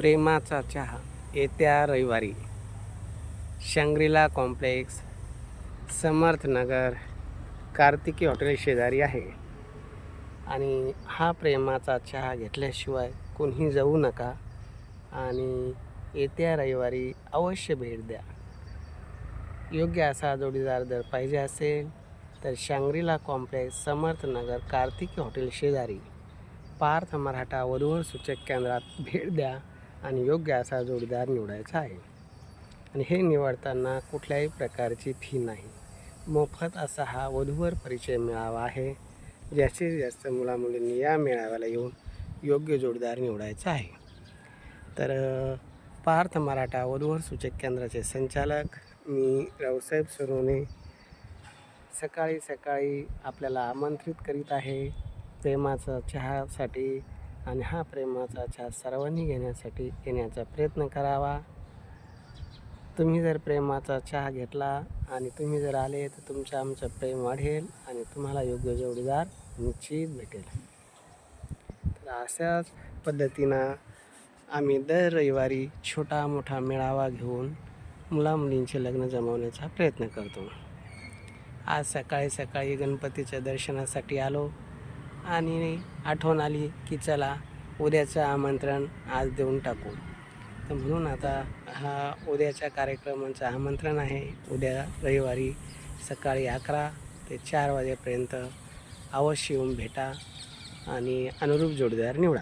प्रेमाचा चहा येत्या रविवारी. Shangrila Complex Samarthnagar Kartiki hotel शेजारी आहे. आणि हा प्रेमाचा चहा घेतल्याशिवाय कोणी जाऊ नका आणि येत्या रविवारी अवश्य भेट द्या. योग्य असा जोडीदार जर पाहिजे असेल तर Shangrila Complex Samarthnagar Kartiki hotel शेजारी. पार्थ मराठा वधूवर सूचक केंद्रात भेट द्या. आणि योग्य असा जोडीदार निवडायचा आहे. आणि हे निवडताना कुठल्याही प्रकारची फी नाही. मोफत असा हा वधूवर परिचय मेळावा आहे. जास्तीत जास्त मुलामुलींनी या मेळाव्याला येऊन योग्य जोडीदार निवडायचा आहे. तर पार्थ मराठा वधूवर सूचक केंद्राचे संचालक मी रावसाहेब सोनवणे सकाळी सकाळी आपल्याला आमंत्रित करीत आहे. प्रेमाचा चहासाठी आणि हा प्रेमाचा चहा सर्वांनी घेण्यासाठी येण्याचा प्रयत्न करावा. तुम्ही जर प्रेमाचा चहा घेतला आणि तुम्ही जर आले तर तुमचं आमचं प्रेम वाढेल आणि तुम्हाला योग्य जोडीदार निश्चित भेटेल. तर अशाच पद्धतीनं आम्ही दर रविवारी छोटा मोठा मेळावा घेऊन मुलामुलींचे लग्न जमवण्याचा प्रयत्न करतो. आज सकाळी सकाळी गणपतीच्या दर्शनासाठी आलो. आणि आठवण आली की चला उद्याचं आमंत्रण आज देऊन टाकू. तर म्हणून आता हा उद्याच्या कार्यक्रमाचं आमंत्रण आहे. उद्या रविवारी सकाळी अकरा ते चार वाजेपर्यंत अवश्य येऊन भेटा आणि अनुरूप जोडीदार निवडा.